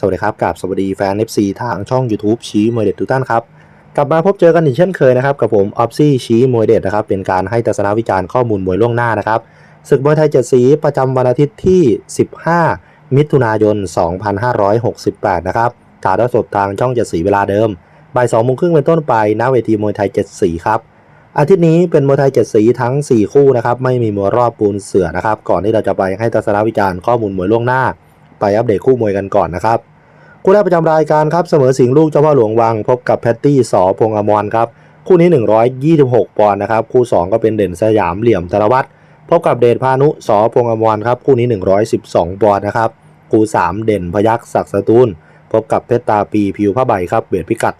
สวัสดีครับกับสวัสดีแฟน FC ทางช่อง YouTube ชี้มวยเด็ดทุกท่านครับ กลับมาพบเจอกันอีกเช่นเคยนะครับ กับผมออฟซี่ชี้มวยเด็ดนะครับ เป็นการให้ทัศนวิจารณ์ข้อมูลมวยล่วงหน้านะครับศึกมวยไทยเจ็ดสีประจำวันอาทิตย์ที่ 15 มิถุนายน 2568 นะครับถ่ายทอดสดทางช่องเจ็ดสีเวลาเดิมบ่าย2โมงครึ่งเป็นต้นไปณเวทีมวยไทยเจ็ดสีครับอาทิตย์นี้เป็นมวยไทยเจ็ดสีทั้ง 4 คู่นะครับไม่มีมวยรอบปูนเสือนะครับก่อนที่เราจะไปให้ทัศนวิจารณ์ข้อมูลมวยล่วงหน้า ไปอัปเดตคู่มวยกันก่อนนะครับคู่แรกประจำรายการครับเสมอสิงห์ลูกเจ้าพ่อหลวงวังพบกับแพตตี้สอพงษ์อมรครับคู่นี้ 126 ปอนด์นะครับคู่ 2 ก็เป็นเด่นสยามเหลี่ยมธนวัฒน์พบกับเดชพานุสอพงษ์อมรครับคู่นี้ 112 ปอนด์นะครับคู่ 3 เด่นพยักษ์ศักดิ์สตูลพบกับเพชรตาปีผิวผ้าใบครับเบียดพิกัด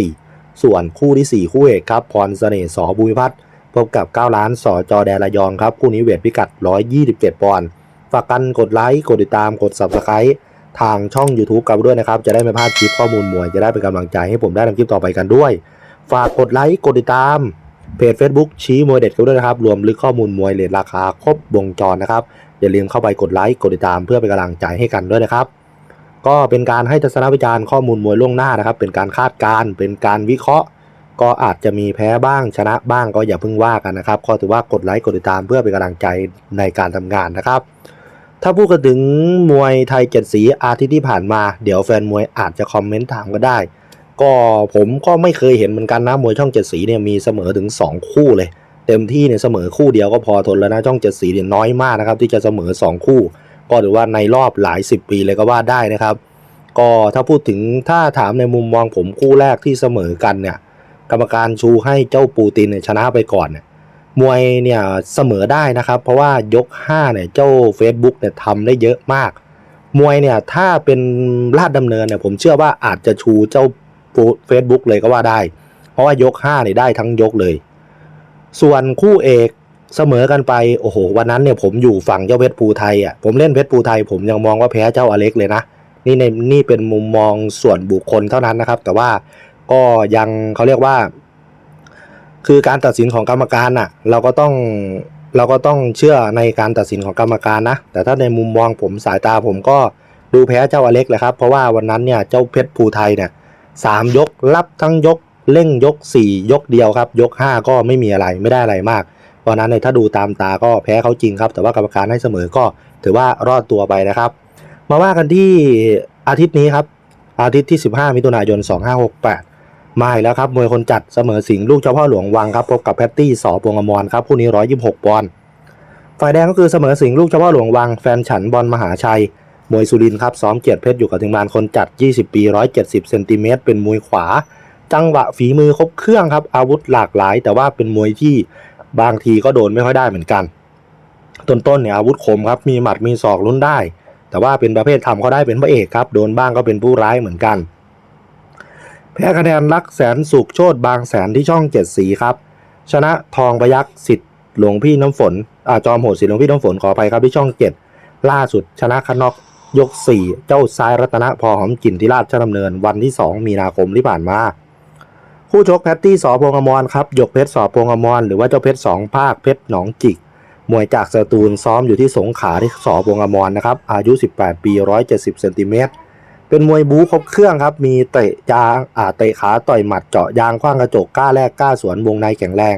124 ส่วนคู่ที่ 4 คู่เอกครับพรเสน่ห์สอบุญพัฒน์พบกับ 9 ล้านสอจอแดนระยองครับคู่นี้เวทพิกัด 127 ปอนด์ ฝากกันกดไลค์กดติดตามกด subscribe ทางช่อง YouTube กันด้วยนะครับ จะได้ไม่พลาดคลิปข้อมูลมวย จะได้เป็นกำลังใจให้ผมได้ทำคลิปต่อไปกันด้วย ฝากกดไลค์กดติดตามเพจ Facebook ชี้มวยเด็ดกันด้วยนะครับ รวมลึกข้อมูลมวยเลทราคาครบวงจรนะครับ อย่าลืมเข้าไปกดไลค์กดติดตามเพื่อเป็นกำลังใจให้กันด้วยนะครับ ก็เป็นการให้ทัศนวิจารณ์ข้อมูลมวยล่วงหน้านะครับ เป็นการคาดการณ์เป็นการวิเคราะห์ ก็อาจจะมีแพ้บ้างชนะบ้างก็อย่าเพิ่งว่ากันนะครับ ก็ถือว่ากดไลค์กดติดตามเพื่อเป็นกำลังใจในการทำงานนะครับ ถ้าพูดกันถึงมวยไทยเจ็ดสีอาทิตย์ที่ผ่านมา เดี๋ยวแฟนมวยอาจจะคอมเมนต์ถามก็ได้ ก็ผมก็ไม่เคยเห็นเหมือนกันนะมวยช่องเจ็ดสีเนี่ยมีเสมอถึง 2 คู่เลย เต็มที่เนี่ยเสมอคู่เดียวก็พอทนแล้วนะช่องเจ็ดสีเนี่ยน้อยมากนะครับที่จะเสมอ 2 คู่ ก็ถือว่าในรอบหลาย 10 ปีเลยก็ว่าได้นะครับ ก็ถ้าพูดถึงถ้าถามในมุมมองผมคู่แรกที่เสมอกันเนี่ยกรรมการชูให้เจ้าปูตินเนี่ยชนะไปก่อนเนี่ย มวยเนี่ยเสมอได้นะครับ เพราะว่ายก5เนี่ยเจ้า Facebook เนี่ยทำได้เยอะมาก มวยเนี่ยถ้าเป็นลาดดำเนินเนี่ยผมเชื่อว่าอาจจะชูเจ้า Facebook เลยก็ว่าได้ เพราะว่ายก5เนี่ยได้ทั้งยกเลย ส่วนคู่เอกเสมอกันไปโอ้โหวันนั้นเนี่ยผมอยู่ฝั่งเจ้าเพชรภูไทยอะผมเล่นเพชรภูไทย ผมยังมองว่าแพ้เจ้าอเล็กเลยนะนี่ในนี่เป็นมุมมองส่วนบุคคลเท่านั้นนะครับ แต่ว่าก็ยังเขาเรียกว่า คือการตัดสินของกรรมการน่ะ เราก็ต้องเราก็ต้องเชื่อในการตัดสินของกรรมการนะ แต่ถ้าในมุมมองผมสายตาผมก็ดูแพ้เจ้าอเล็กแหละครับ เพราะว่าวันนั้นเนี่ยเจ้าเพชรภูไทยเนี่ยสามยกรับทั้งยกเร่งยกสี่ยกเดียวครับ ยกห้าก็ไม่มีอะไรไม่ได้อะไรมากเพราะนั้นเนี่ยถ้าดูตามตาก็แพ้เขาจริงครับ แต่ว่ากรรมการให้เสมอก็ถือว่ารอดตัวไปนะครับ มาว่ากันที่อาทิตย์นี้ครับ อาทิตย์ที่ 15 มิถุนายน 2568 มาอีกแล้วครับมวยคนจัดเสมอสิงห์ลูกเจ้าพ่อหลวงวังครับพบกับแพตตี้สอพวงอมรครับคู่นี้126ปอนด์ฝ่ายแดงก็คือเสมอสิงห์ลูกเจ้าพ่อหลวงวังแฟนฉันบอลมหาชัย มวยสุรินทร์ครับซ้อมเกียรติเพชรอยู่กับทีมงานคนจัด 20 ปี 170เซนติเมตรเป็นมวยขวา จังหวะฝีมือครบเครื่องครับอาวุธหลากหลาย แต่ว่าเป็นมวยที่บางทีก็โดนไม่ค่อยได้เหมือนกัน ต้นๆเนี่ยอาวุธคมครับมีหมัดมีศอกลุ้นได้ แต่ว่าเป็นประเภททำเขาได้เป็นพระเอกครับโดนบ้างก็เป็นผู้ร้ายเหมือนกัน แพ้คะแนนรักแสนสุขโชดบางแสนที่ช่องเจ็ดสีครับ ชนะทองประยักษ์สิทธิ์หลวงพี่น้ำฝนอาจอมโหดสิทธิ์หลวงพี่น้ำฝนขออภัยครับที่ช่องเจ็ดล่าสุดชนะคานอกยก 4 เจ้าซ้ายรัตนพอหอมกลิ่นที่ราชดำเนินวันที่ 2 มีนาคมที่ผ่านมา คู่ชกแพตตี้สอพงอมรครับยกเพชรสอพงอมรหรือว่าเจ้าเพชรสองภาคเพชรหนองจิก มวยจากสตูลซ้อมอยู่ที่สงขลาที่สอพงอมรนะครับอายุ 18 ปี 170เซนติเมตร เป็นมวยบู๊ครบเครื่องครับ มีเตะยางอ่าเตะขาต่อยหมัดเจาะยางคว้างกระจกกล้าแลกกล้าสวนวงในแข็งแรง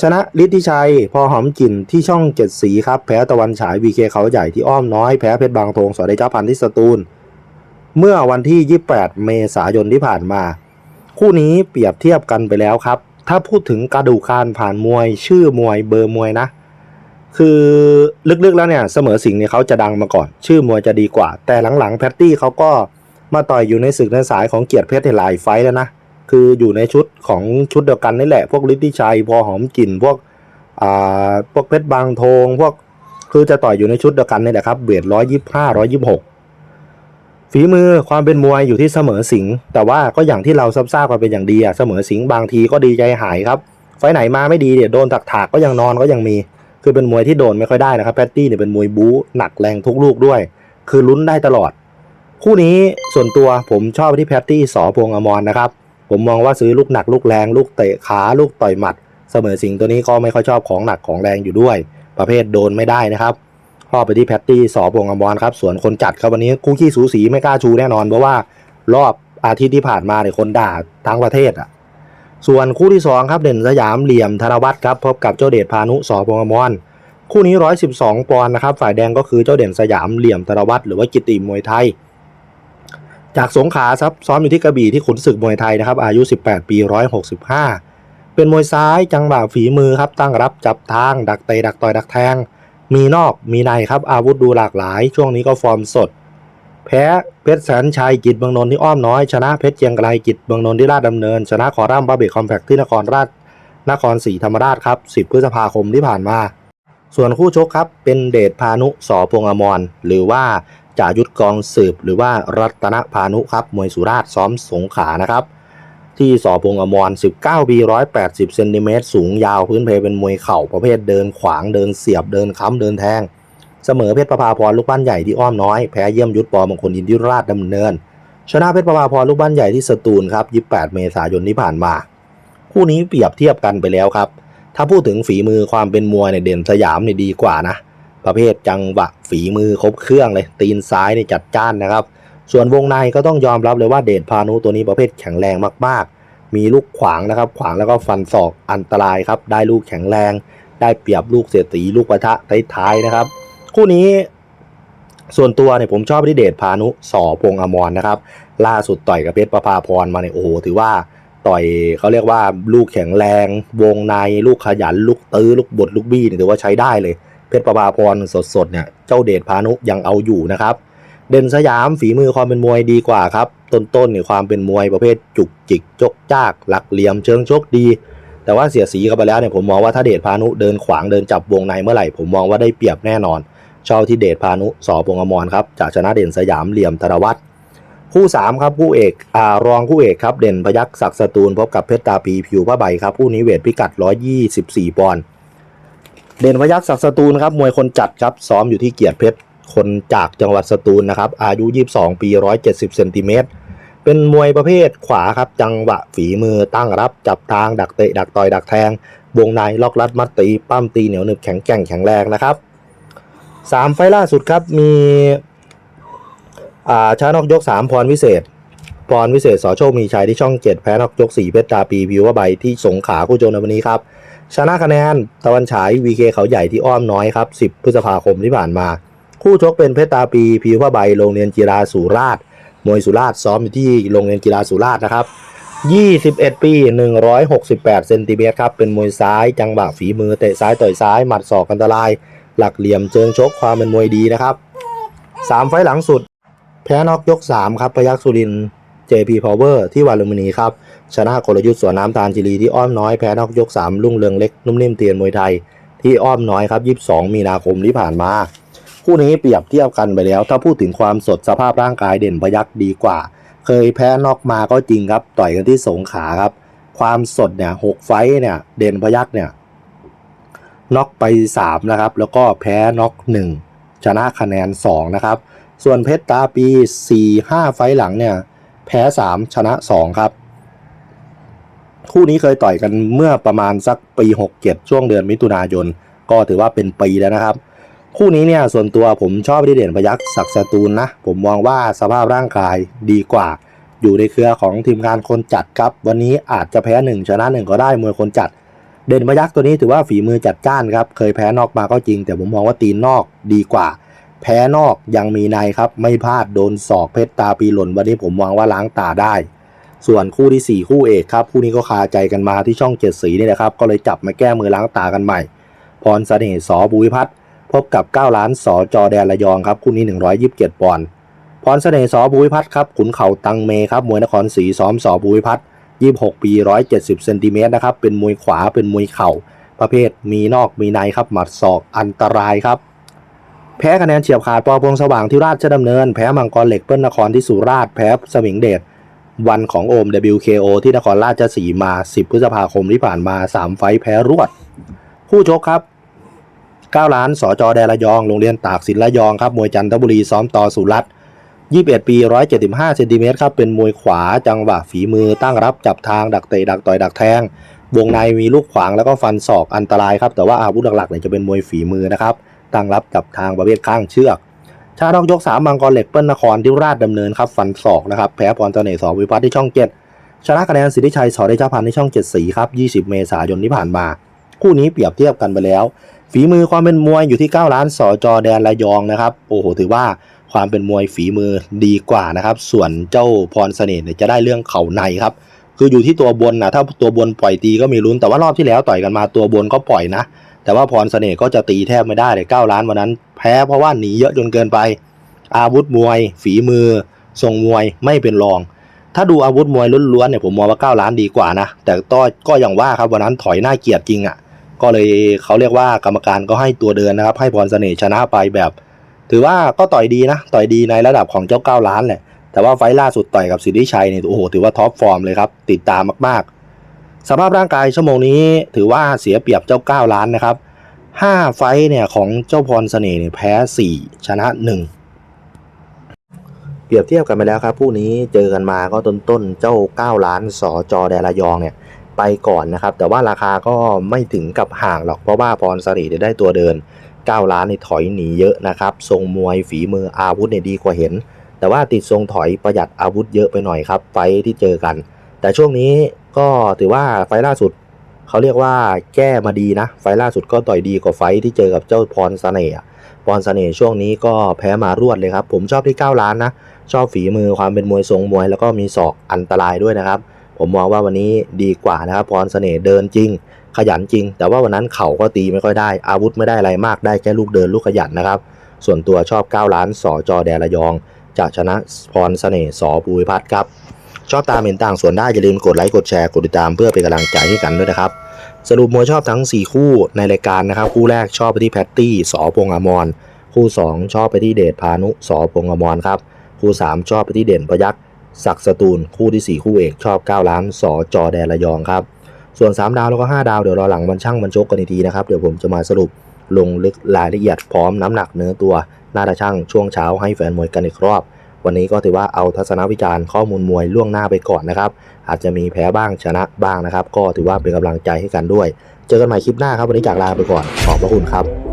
ชนะฤทธิชัย พอหอมกลิ่นที่ช่องเจ็ดสีครับ แพ้ตะวันฉายวีเคเขาใหญ่ที่อ้อมน้อย แพ้เพชรบางทงสอได้เจ้าพันธ์ที่สตูล เมื่อวันที่ 28 เมษายนที่ผ่านมา คู่นี้เปรียบเทียบกันไปแล้วครับ ถ้าพูดถึงกระดูกคานผ่านมวยชื่อมวยเบอร์มวยนะ คือลึกๆแล้วเนี่ยเสมอสิงเนี่ยเขาจะดังมาก่อน ชื่อมวยจะดีกว่า แต่หลังๆแพตตี้เขาก็มาต่อยอยู่ในศึกในสายของเกียรติเพชรหลายไฟต์แล้วนะคืออยู่ในชุดของชุดเดียวกันนี่แหละ พวกฤทธิชัยพอหอมกลิ่นพวกอ่าพวกเพชรบางทงพวกคือจะต่อยอยู่ในชุดเดียวกันนี่แหละครับเบียดร้อยยี่ห้าร้อยยี่หกฝีมือความเป็นมวยอยู่ที่เสมอสิงแต่ว่าก็อย่างที่เราทราบกันเป็นอย่างดีอะเสมอสิงบางทีก็ดีใจหายครับ ไฟไหนมาไม่ดีเดี๋ยวโดนตักถากก็ยังนอนก็ยังมี คือเป็นมวยที่โดนไม่ค่อยได้นะครับแพตตี้เนี่ยเป็นมวยบู๊หนักแรงทุกลูกด้วย คือลุ้นได้ตลอด คู่นี้ส่วนตัวผมชอบที่แพตตี้สอพวงอมรนะครับ ผมมองว่าซื้อลูกหนักลูกแรงลูกเตะขาลูกต่อยหมัด เสมอสิงตัวนี้ก็ไม่ค่อยชอบของหนักของแรงอยู่ด้วย ประเภทโดนไม่ได้นะครับพ่อไปที่แพตตี้สอพงอมรครับส่วนคนจัดครับวันนี้คู่ขี้สูสีไม่กล้าชูแน่นอนเพราะว่ารอบอาทิตย์ที่ผ่านมาเนี่ยคนด่าทั้งประเทศอะ ส่วนคู่ที่สองครับเด่นสยามเหลี่ยมธนวัฒน์ครับพบกับเจ้าเดชพานุสอพงอมรคู่นี้ 112 ปอนด์นะครับฝ่ายแดงก็คือเจ้าเด่นสยามเหลี่ยมธนวัฒน์หรือว่ากิตติมวยไทย จากสงขลาครับซ้อมอยู่ที่กระบี่ที่ขุนศึกมวยไทยนะครับอายุ 18 ปี 165 เป็นมวยซ้ายจังหวะฝีมือครับตั้งรับจับทาง ดักเตะดักต่อยดักแทง มีนอกมีในครับอาวุธดูหลากหลาย ช่วงนี้ก็ฟอร์มสด แพ้เพชรแสนชัยกิจเมืองนนท์ที่อ้อมน้อย ชนะเพชรเจียงไกลกิจเมืองนนท์ที่ราชดำเนิน ชนะคอรัมบาเบกคอมแพคที่นครราชนครศรีธรรมราชครับ10พฤษภาคมที่ผ่านมา ส่วนคู่ชกครับเป็นเดชพานุสอพงอมรหรือว่าจ่ายุทธกองสืบ หรือว่ารัตนพานุครับมวยสุราษฎร์ซ้อมสงขานะครับ ที่สอพงอมร19ปี180เซนติเมตรสูงยาวพื้นเพเป็นมวยเข่าประเภทเดินขวางเดินเสียบเดินค้ำเดินแทง เสมอเพชรประภาพรลูกบ้านใหญ่ที่อ้อมน้อยแพ้เยี่ยมยุทธปอมงคลอินทิราชดำเนิน ชนะเพชรประภาพรลูกบ้านใหญ่ที่สตูลครับ28 เมษายนที่ผ่านมา คู่นี้เปรียบเทียบกันไปแล้วครับ ถ้าพูดถึงฝีมือความเป็นมวยเนี่ยเด่นสยามเนี่ยดีกว่านะ ประเภทจังหวะฝีมือครบเครื่องเลย ตีนซ้ายเนี่ยจัดจ้านนะครับ ส่วนวงในก็ต้องยอมรับเลยว่าเดชพานุตัวนี้ประเภทแข็งแรงมากๆ มีลูกขวางนะครับ ขวางแล้วก็ฟันศอกอันตรายครับ ได้ลูกแข็งแรง ได้เปรียบลูกเสียตีลูกประทะท้ายๆนะครับ คู่นี้ส่วนตัวเนี่ยผมชอบที่เดชพานุสอพงอมรนะครับ ล่าสุดต่อยกับเพชรประภาพรมาเนี่ยโอ้โหถือว่าต่อยเขาเรียกว่าลูกแข็งแรง วงในลูกขยัน ลูกตื้อลูกบดลูกบี้เนี่ยถือว่าใช้ได้เลย เพชรประภาพรสดๆเนี่ยเจ้าเดชพานุยังเอาอยู่นะครับ เด่นสยามฝีมือความเป็นมวยดีกว่าครับ ต้นๆเนี่ยความเป็นมวยประเภทจุกจิกจกจากหลักเหลี่ยมเชิงชกดี แต่ว่าเสียสีกันไปแล้วเนี่ยผมมองว่าถ้าเดชพานุเดินขวางเดินจับวงในเมื่อไหร่ผมมองว่าได้เปรียบแน่นอน ชอบที่เดชพานุสอพงอมรครับจากชนะเด่นสยามเหลี่ยมธนวัฒน์คู่ 3 ครับคู่เอกอารองคู่เอกครับเด่นพยักศักดิ์สตูลพบกับเพชรตาปีผิวผ้าใบครับคู่นี้เวทพิกัด 124ปอนด์เด่นพยักศักดิ์สตูลครับมวยคนจัดครับซ้อมอยู่ที่เกียรติเพชรคนจากจังหวัดสตูลนะครับอายุ 22 ปี 170เซนติเมตรเป็นมวยประเภทขวาครับจังหวะฝีมือตั้งรับจับทางดักเตะดักต่อยดักแทงวงในล็อกลัดมัดตีปั้มตีเหนียวหนึบแข็งแกร่งแข็งแรงนะครับ สามไฟล่าสุดครับมีอ่าชานอกยกสามพรวิเศษ พรวิเศษสอโชคมีชัยที่ช่องเจ็ดแพ้นอกยกสี่เพชรตาปีพิวว่าใบที่สงขาคู่โจนในวันนี้ครับ ชนะคะแนนตะวันฉายวีเคเขาใหญ่ที่อ้อมน้อยครับ10พฤษภาคมที่ผ่านมา คู่ชกเป็นเพชรตาปีพิวว่าใบโรงเรียนกีฬาสุราษฎร์มวยสุราษฎร์ซ้อมอยู่ที่โรงเรียนกีฬาสุราษฎร์นะครับ21 ปี 168 เซนติเมตรครับ เป็นมวยซ้าย จังหวะฝีมือ เตะซ้ายต่อยซ้าย หมัดศอกอันตราย หลักเหลี่ยมเชิงชกความเป็นมวยดีนะครับ 3 ไฟหลังสุด แพ้นอกยก 3 ครับพยัคฆ์สุริน JP Power ที่วาลุมพินีครับ ชนะกลยุทธ์สวนน้ำตาลจิรีที่อ้อมน้อยแพ้นอกยก 3 ลุ่งเรืองเล็กนุ่มนิ่มเตียนมวยไทย ที่อ้อมน้อยครับ 22 มีนาคมที่ผ่านมา คู่นี้เปรียบเทียบกันไปแล้ว ถ้าพูดถึงความสดสภาพร่างกายเด่นพยัคฆ์ดีกว่า เคยแพ้นอกมาก็จริงครับ ต่อยกันที่สงขาครับ ความสดเนี่ยหกไฟเนี่ยเด่นพยัคฆ์เนี่ย น็อกไป3นะครับแล้วก็แพ้น็อก1 ชนะคะแนน2นะครับส่วนเพชรตาปี 4-5 ไฟหลังเนี่ยแพ้ 3 ชนะ 2 ครับ คู่นี้เคยต่อยกันเมื่อประมาณสักปี 67 ช่วงเดือนมิถุนายน ก็ถือว่าเป็นปีแล้วนะครับ คู่นี้เนี่ยส่วนตัวผมชอบที่เด่นพยักษ์ศักดิ์สตูลนะ ผมมองว่าสภาพร่างกายดีกว่า อยู่ในเครือของทีมงานคนจัดครับ วันนี้อาจจะแพ้หนึ่งชนะหนึ่งก็ได้มวยคนจัด เด่นพยักษ์ตัวนี้ถือว่าฝีมือจัดจ้านครับ เคยแพ้นอกมาก็จริง แต่ผมมองว่าตีนนอกดีกว่า แพ้นอกยังมีในครับ ไม่พลาดโดนศอกเพชรตาปีหล่น วันนี้ผมมองว่าล้างตาได้ ส่วนคู่ที่ 4 คู่เอกครับ คู่นี้ก็คาใจกันมาที่ช่องเจ็ดสีนี่แหละครับ ก็เลยจับมาแก้มือล้างตากันใหม่ พรเสน่ห์สอบุวิพัฒน์พบกับ 9 ล้านสอจอแดนระยองครับ คู่นี้ 127 ปอนด์พรเสน่ห์สอบุวิพัฒน์ครับขุนเข่าตังเมครับมวยนครศรีซ้อมสอบุวิพัฒน์ 26 ปี 170เซนติเมตรนะครับ เป็นมวยขวา เป็นมวยเข่า ประเภทมีนอกมีในครับ หมัดศอกอันตรายครับ แพ้คะแนนเฉียบขาดปอพงสว่างที่ราชดำเนิน แพ้มังกรเหล็กเปิ้ลนครที่สุราษฎร์ แพ้สมิงเดช วันของโอม WKO ที่นครราชสีมา 10 พฤษภาคมที่ผ่านมา 3 ไฟแพ้รวดคู่ชกครับ9ล้านสอจอแดระยอง โรงเรียนตากสินระยองครับ มวยจันทบุรีซ้อมต่อสุรัตน์ 21 ปี 175 เซนติเมตรครับ เป็นมวยขวาจังหวะฝีมือตั้งรับจับทางดักเตะดักต่อยดักแทง วงในมีลูกขวางแล้วก็ฟันศอกอันตรายครับ แต่ว่าอาวุธหลักๆเนี่ยจะเป็นมวยฝีมือนะครับ ตั้งรับกับทางประเภทข้างเชือก ชาดอกยกสามมังกรเหล็กเปิ้ลนครที่ราชดำเนินครับ ฟันศอกนะครับ แพ้พรเสน่ห์สอวิพัฒน์ที่ช่องเจ็ดชนะคะแนนสิทธิชัยสอได้เจ้าพันธ์ที่ช่องเจ็ดสีครับ 20 เมษายนที่ผ่านมา คู่นี้เปรียบเทียบกันไปแล้ว ฝีมือความเป็นมวยอยู่ที่9ล้านสอจอแดนระยองนะครับ โอ้โหถือว่า ความเป็นมวยฝีมือดีกว่านะครับ ส่วนเจ้าพรเสน่ห์เนี่ยจะได้เรื่องเข่าในครับ คืออยู่ที่ตัวบนนะถ้าตัวบนปล่อยตีก็มีลุ้นแต่ว่ารอบที่แล้วต่อยกันมาตัวบนก็ปล่อยนะ แต่ว่าพรเสน่ห์ก็จะตีแทบไม่ได้เลย9ล้านวันนั้น แพ้เพราะว่าหนีเยอะจนเกินไป อาวุธมวย ฝีมือทรงมวยไม่เป็นรอง ถ้าดูอาวุธมวยล้วนๆเนี่ยผมมองว่า 9 ล้านดีกว่านะ แต่ก็ก็อย่างว่าครับวันนั้นถอยหน้าเกียรติจริงอะ่ะก็เลยเขาเรียกว่ากรรมการก็ให้ตัวเดินนะครับ ให้พรเสน่ห์ชนะไปแบบ ถือว่าก็ต่อยดีนะ ต่อยดีในระดับของเจ้า9ล้านแหละ แต่ว่าไฟล่าสุดต่อยกับสิทธิชัยเนี่ยโอ้โหถือว่าท็อปฟอร์มเลยครับ ติดตามมากๆ สภาพร่างกายชั่วโมงนี้ถือว่าเสียเปรียบเจ้า9ล้านนะครับ5ไฟเนี่ยของเจ้าพรเสน่ห์เนี่ยแพ้4ชนะ1เปรียบเทียบกันไปแล้วครับผู้นี้เจอกันมาก็ต้นต้นๆเจ้า 9 ล้านสอจอแดระยองเนี่ยไปก่อนนะครับ แต่ว่าราคาก็ไม่ถึงกับห่างหรอกเพราะว่าพรสรีได้ตัวเดิน 9 ล้านในถอยหนีเยอะนะครับ ทรงมวยฝีมืออาวุธเนี่ยดีกว่าเห็น แต่ว่าติดทรงถอยประหยัดอาวุธเยอะไปหน่อยครับ ไฟที่เจอกัน แต่ช่วงนี้ก็ถือว่าไฟล่าสุดเขาเรียกว่าแก้มาดีนะ ไฟล่าสุดก็ต่อยดีกว่าไฟที่เจอกับเจ้าพรเสน่ห์พรเสน่ห์ช่วงนี้ก็แพ้มารวดเลยครับ ผมชอบที่ 9 ล้านนะ ชอบฝีมือความเป็นมวยทรงมวย แล้วก็มีศอกอันตรายด้วยนะครับ ผมมองว่าวันนี้ดีกว่านะครับพรเสน่ห์เดินจริง ขยันจริง แต่ว่าวันนั้นเข่าก็ตีไม่ค่อยได้ อาวุธไม่ได้อะไรมากได้แค่ลูกเดินลูกขยันนะครับ ส่วนตัวชอบ 9 ล้านสอจอแดระยอง จะชนะพรเสน่ห์สอภูวิพัฒน์ครับ ชอบตามเห็นต่างส่วนได้อย่าลืมกดไลค์กดแชร์กดติดตามเพื่อเป็นกำลังใจให้กันด้วยนะครับ สรุปมวยชอบทั้ง 4 คู่ในรายการนะครับ คู่แรกชอบไปที่แพตตี้สอพงษ์อมรคู่ 2 ชอบไปที่เดชพานุสอพงษ์อมรครับคู่ 3 ชอบไปที่เด่นประยักษ์ศักสตูลคู่ทีสี่ 4 คู่เอกชอบ 9 ล้านสอจอแดนระยองครับ ส่วน 3 ดาวแล้วก็ 5 ดาวเดี๋ยวรอหลังมันช่างมันชกกันอีกทีนะครับเดี๋ยวผมจะมาสรุปลงลึกรายละเอียดพร้อมน้ำหนักเนื้อตัวหน้าตาช่างช่วงเช้าให้แฟนมวยกันอีกรอบ วันนี้ก็ถือว่าเอาทัศนวิจารณ์ข้อมูลมวยล่วงหน้าไปก่อนนะครับ อาจจะมีแพ้บ้างชนะบ้างนะครับ ก็ถือว่าเป็นกำลังใจให้กันด้วย เจอกันใหม่คลิปหน้าครับวันนี้จากลาไปก่อนขอบพระคุณครับ